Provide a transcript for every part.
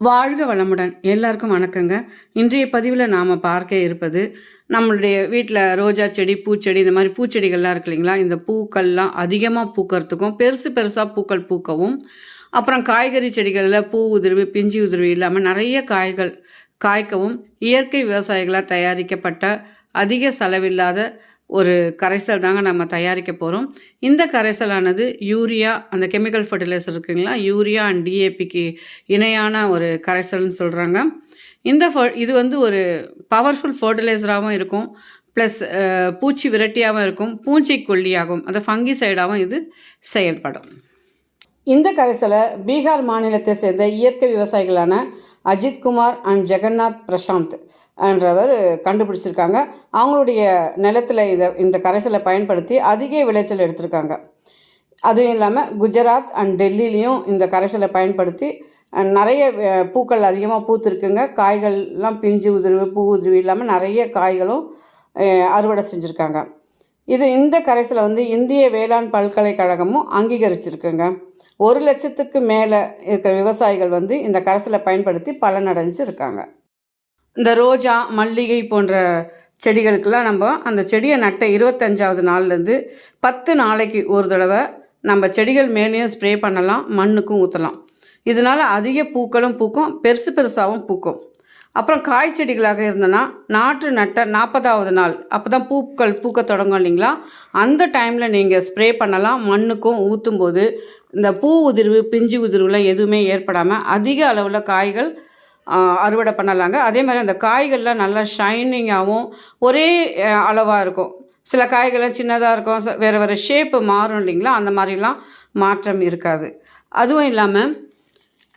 வாழ்க வளமுடன். எல்லாருக்கும் வணக்கங்க. இன்றைய பதிவில் நாம் பார்க்க இருப்பது நம்மளுடைய வீட்டில் ரோஜா செடி பூச்செடி இந்த மாதிரி பூச்செடிகள்லாம் இருக்கு இல்லைங்களா? இந்த பூக்கள்லாம் அதிகமாக பூக்கிறதுக்கும் பெருசு பெருசாக பூக்கள் பூக்கவும் அப்புறம் காய்கறி செடிகளில் பூ உதிர்வு பிஞ்சு உதிர்வு இல்லாமல் நிறைய காய்கள் காய்க்கவும் இயற்கை விவசாயிகளால் தயாரிக்கப்பட்ட அதிக செலவில்லாத ஒரு கரைசல் தாங்க நம்ம தயாரிக்க போகிறோம் இந்த கரைசலானது யூரியா அந்த கெமிக்கல் ஃபர்டிலைசர் இருக்குங்களா யூரியா அண்ட் டிஏபிக்கு இணையான ஒரு கரைசல்னு சொல்கிறாங்க இந்த இது வந்து ஒரு பவர்ஃபுல் ஃபர்டிலைசராகவும் இருக்கும். ப்ளஸ் பூச்சி விரட்டியாகவும் இருக்கும். பூஞ்சை கொல்லியாகவும் அந்த ஃபங்கி சைடாகவும் இது செயல்படும். இந்த கரைசலை பீகார் மாநிலத்தை சேர்ந்த இயற்கை விவசாயிகளான அஜித் குமார் அண்ட் ஜெகநாத் பிரசாந்த் என்றவர் கண்டுபிடிச்சிருக்காங்க. அவங்களுடைய நிலத்தில் இதை இந்த கரைசலை பயன்படுத்தி அதிக விளைச்சல் எடுத்திருக்காங்க. அதுவும் இல்லாமல் குஜராத் அண்ட் டெல்லிலையும் இந்த கரைசலை பயன்படுத்தி நிறைய பூக்கள் அதிகமாக பூத்துருக்குங்க. காய்கள்லாம் பிஞ்சு உதிர்வு பூ உதிர்வு இல்லாமல் நிறைய காய்களும் அறுவடை செஞ்சுருக்காங்க. இது இந்த கரைசலை வந்து இந்திய வேளாண் பல்கலைக்கழகமும் அங்கீகரிச்சிருக்குங்க. ஒரு லட்சத்துக்கு மேலே இருக்கிற விவசாயிகள் வந்து இந்த கரைசலை பயன்படுத்தி பலனடைஞ்சு இருக்காங்க இந்த ரோஜா மல்லிகை போன்ற செடிகளுக்கெல்லாம் நம்ம அந்த செடியை நட்ட இருபத்தஞ்சாவது நாள்லேருந்து பத்து நாளைக்கு ஒரு தடவை நம்ம செடிகள் மேலேயும் ஸ்ப்ரே பண்ணலாம் மண்ணுக்கும் ஊற்றலாம் இதனால் அதிக பூக்களும் பூக்கும் பெருசு பெருசாகவும் பூக்கும். அப்புறம் காய் செடிகளாக இருந்தனா நாற்று நட்ட நாற்பதாவது நாள் அப்போ தான் பூக்கள் பூக்க தொடங்கும் இல்லைங்களா? அந்த டைமில் நீங்கள் ஸ்ப்ரே பண்ணலாம் மண்ணுக்கும் ஊற்றும் போது இந்த பூ உதிர்வு பிஞ்சு உதிர்வுலாம் எதுவுமே ஏற்படாமல் அதிக அளவில் காய்கள் அறுவடை பண்ணலாங்க. அதே மாதிரி அந்த காய்கள்லாம் நல்லா ஷைனிங்காகவும் ஒரே அளவாக இருக்கும். சில காய்கள்லாம் சின்னதாக இருக்கும் வேறு வேறு ஷேப்பு மாறும் இல்லைங்களா? அந்த மாதிரிலாம் மாற்றம் இருக்காது. அதுவும் இல்லாமல்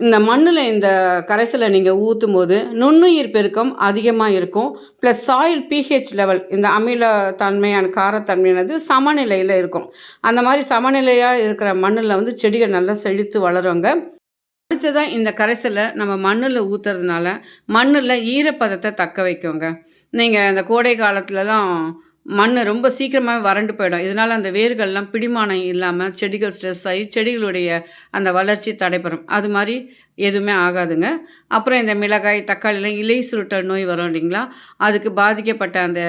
இந்த மண்ணில் இந்த கரைசலை நீங்கள் ஊற்றும் போது நுண்ணுயிர் பெருக்கம் அதிகமாக இருக்கும். ப்ளஸ் சாயில் பிஹெச் லெவல் இந்த அமில தன்மையான காரத்தன்மையானது சமநிலையில் இருக்கும். அந்த மாதிரி சமநிலையாக இருக்கிற மண்ணில் வந்து செடிகள் நல்லா செழித்து வளருங்க. அடுத்ததான் இந்த கரைசலை நம்ம மண்ணில் ஊற்றுறதுனால மண்ணில் ஈரப்பதத்தை தக்க வைக்குங்க. நீங்கள் இந்த கோடை காலத்துலலாம் மண் ரொம்ப சீக்கிரமாக வறண்டு போயிடும். இதனால் அந்த வேர்கள்லாம் பிடிமானம் இல்லாமல் செடிகள் ஸ்ட்ரெஸ் ஆகி செடிகளுடைய அந்த வளர்ச்சி தடைபெறும். அது மாதிரி எதுவுமே ஆகாதுங்க. அப்புறம் இந்த மிளகாய் தக்காளிலாம் இலை சுருட்டல் நோய் வரும் இல்லைங்களா? அதுக்கு பாதிக்கப்பட்ட அந்த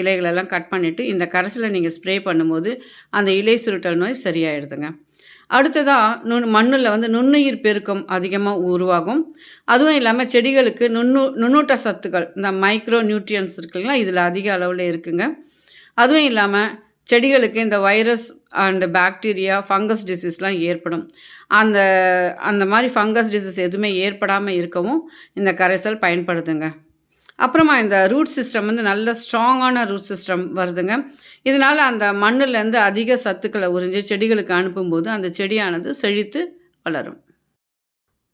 இலைகளெல்லாம் கட் பண்ணிவிட்டு இந்த கரைசலை நீங்கள் ஸ்ப்ரே பண்ணும்போது அந்த இலை சுருட்டல் நோய் சரியாயிடுதுங்க. அடுத்ததாக நுண் மண்ணில் வந்து நுண்ணுயிர் பெருக்கம் அதிகமாக உருவாகும். அதுவும் இல்லாமல் செடிகளுக்கு நுண்ணு நுண்ணூட்ட சத்துக்கள் இந்த மைக்ரோ நியூட்ரியன்ஸ் இருக்குங்களா இதில் அதிக அளவில் இருக்குங்க. அதுவும் இல்லாமல் செடிகளுக்கு இந்த வைரஸ் அண்டு பாக்டீரியா ஃபங்கஸ் டிசீஸ்லாம் ஏற்படும். அந்த அந்த மாதிரி ஃபங்கஸ் டிசீஸ் எதுவுமே ஏற்படாமல் இருக்கவும் இந்த கரைசல் பயன்படுதுங்க. அப்புறமா இந்த ரூட் சிஸ்டம் வந்து நல்ல ஸ்ட்ராங்கான ரூட் சிஸ்டம் வருதுங்க. இதனால் அந்த மண்ணுலேருந்து அதிக சத்துக்களை உறிஞ்சி செடிகளுக்கு அனுப்பும்போது அந்த செடியானது செழித்து வளரும்.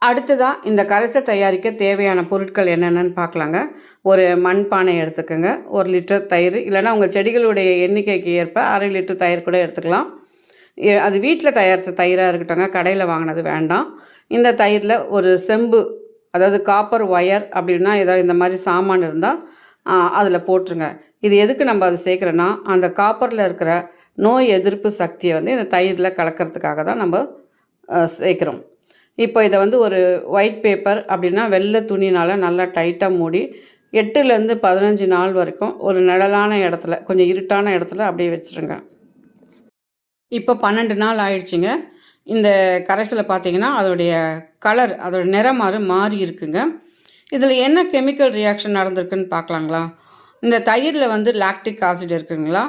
அடுத்ததாக இந்த கரைசல் தயாரிக்க தேவையான பொருட்கள் என்னென்னு பார்க்கலாங்க. ஒரு மண்பானை எடுத்துக்கோங்க. ஒரு லிட்டர் தயிர். இல்லைன்னா உங்கள் செடிகளுடைய எண்ணிக்கைக்கு ஏற்ப அரை லிட்டர் தயிர் கூட எடுத்துக்கலாம். அது வீட்டில் தயாரித்த தயிராக இருக்கட்டுங்க கடையில் வாங்கினது வேண்டாம். இந்த தயிரில் ஒரு செம்பு அதாவது காப்பர் ஒயர் அப்படின்னா ஏதாவது இந்த மாதிரி சாமான் இருந்தால் அதில் போட்டுருங்க. இது எதுக்கு நம்ம அதை சேர்க்குறோன்னா அந்த காப்பரில் இருக்கிற நோய் எதிர்ப்பு சக்தியை வந்து இந்த தயிரில் கலக்கிறதுக்காக தான் நம்ம சேர்க்குறோம். இப்போ இதை வந்து ஒரு ஒயிட் பேப்பர் அப்படின்னா வெள்ளை துணினால் நல்லா டைட்டாக மூடி எட்டுலேருந்து பதினஞ்சு நாள் வரைக்கும் ஒரு நிழலான இடத்துல கொஞ்சம் இருட்டான இடத்துல அப்படியே வச்சுருங்க. இப்போ பன்னெண்டு நாள் ஆயிடுச்சுங்க. இந்த கரைசலை பார்த்தீங்கன்னா அதோடைய கலர் அதோட நிறமாறு மாறி இருக்குங்க. இதில் என்ன கெமிக்கல் ரியாக்ஷன் நடந்திருக்குன்னு பார்க்கலாங்களா? இந்த தயிரில் வந்து லாக்டிக் ஆசிட் இருக்குங்களா?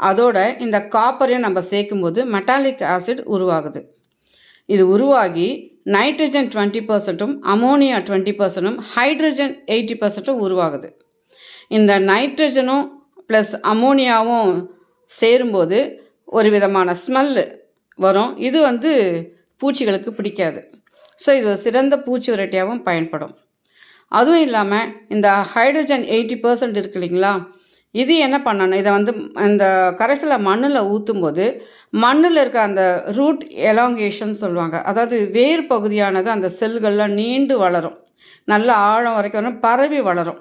அதோட இந்த காப்பரையும் நம்ம சேர்க்கும்போது மெட்டாலிக் ஆசிட் உருவாகுது. இது உருவாகி நைட்ரஜன் டுவெண்ட்டி பர்சன்ட்டும் அமோனியா டுவெண்ட்டி பர்சன்ட்டும் ஹைட்ரஜன் எயிட்டி பர்சன்ட்டும் உருவாகுது. இந்த நைட்ரஜனும் ப்ளஸ் அமோனியாவும் சேரும்போது ஒரு விதமான ஸ்மெல்லு வரும். இது வந்து பூச்சிகளுக்கு பிடிக்காது. ஸோ இது சிறந்த பூச்சி விரட்டியாகவும் பயன்படும். அதுவும் இல்லாமல் இந்த ஹைட்ரஜன் எயிட்டி பர்சன்ட் இருக்கு இல்லைங்களா? இது என்ன பண்ணணும்? இதை வந்து இந்த கரைசலை மண்ணில் ஊற்றும்போது மண்ணில் இருக்க அந்த ரூட் எலாங்கேஷன் சொல்லுவாங்க. அதாவது வேர் பகுதியானது அந்த செல்கள்லாம் நீண்டு வளரும். நல்ல ஆழம் வரைக்கும் பரவி வளரும்.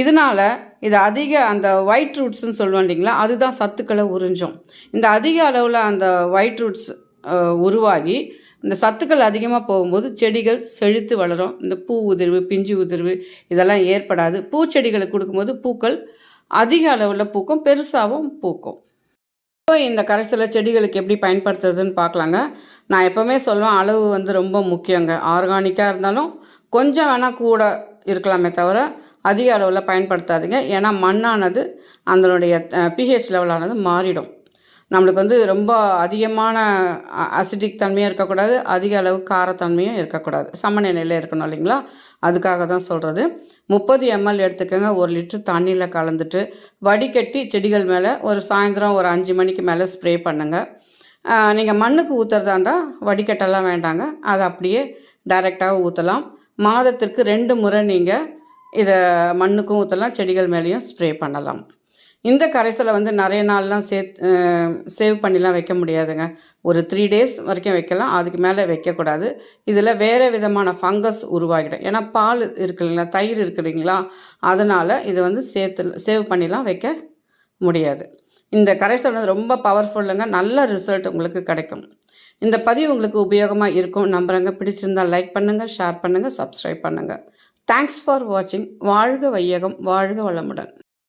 இதனால் இது அதிக அந்த ஒயிட் ரூட்ஸ்னு சொல்லுவோம் இல்லைங்களா? அதுதான் சத்துக்களை உறிஞ்சும். இந்த அதிக அளவில் அந்த ஒயிட் ரூட்ஸ் உருவாகி இந்த சத்துக்கள் அதிகமாக போகும்போது செடிகள் செழித்து வளரும். இந்த பூ உதிர்வு பிஞ்சு உதிர்வு இதெல்லாம் ஏற்படாது. பூச்செடிகளுக்கு கொடுக்கும்போது பூக்கள் அதிக அளவில் பூக்கும் பெருசாகவும் பூக்கும். இப்போ இந்த கரைசலை செடிகளுக்கு எப்படி பயன்படுத்துறதுன்னு பார்க்கலாங்க. நான் எப்போவுமே சொல்லுவேன் அளவு வந்து ரொம்ப முக்கியங்க. ஆர்கானிக்காக இருந்தாலும் கொஞ்சம் வேணால் கூட இருக்கலாமே தவிர அதிக அளவில் பயன்படுத்தாதீங்க. ஏன்னா மண்ணானது அதனுடைய பிஹெச் லெவலானது மாறிடும். நம்மளுக்கு வந்து ரொம்ப அதிகமான அசிடிக் தன்மையும் இருக்கக்கூடாது அதிக அளவு காரத்தன்மையும் இருக்கக்கூடாது. சமநிலையில் இருக்கணும் இல்லைங்களா? அதுக்காக தான் சொல்கிறது முப்பது எம்எல் எடுத்துக்கோங்க. ஒரு லிட்டர் தண்ணியில் கலந்துட்டு வடிகட்டி செடிகள் மேலே ஒரு சாயந்தரம் ஒரு அஞ்சு மணிக்கு மேலே ஸ்ப்ரே பண்ணுங்கள் நீங்கள் மண்ணுக்கு ஊற்றுறதா இருந்தால் வடிகட்டெல்லாம் வேண்டாங்க. அதை அப்படியே டைரெக்டாக ஊற்றலாம் மாதத்திற்கு ரெண்டு முறை நீங்கள் இதை மண்ணுக்கும் ஊற்றலாம் செடிகள் மேலேயும் ஸ்ப்ரே பண்ணலாம். இந்த கரைசலை வந்து நிறைய நாள்லாம் சேர்த்து சேவ் பண்ணிலாம் வைக்க முடியாதுங்க. ஒரு த்ரீ டேஸ் வரைக்கும் வைக்கலாம். அதுக்கு மேலே வைக்கக்கூடாது. இதில் வேறு விதமான ஃபங்கஸ் உருவாகிடும். ஏன்னா பால் இருக்கு இல்லைங்களா? தயிர் இருக்கு இல்லைங்களா? அதனால் இதை வந்து சேர்த்து சேவ் பண்ணிலாம் வைக்க முடியாது. இந்த கரைசல் வந்து ரொம்ப பவர்ஃபுல்லுங்க நல்ல ரிசல்ட் உங்களுக்கு கிடைக்கும். இந்த பதிவு உங்களுக்கு உபயோகமாக இருக்கும். நம்புகிறேங்க பிடிச்சிருந்தால் லைக் பண்ணுங்கள் ஷேர் பண்ணுங்கள் சப்ஸ்கிரைப் பண்ணுங்கள் தேங்க்ஸ் ஃபார் வாட்சிங் வாழ்க வையகம் வாழ்க வளமுடன்.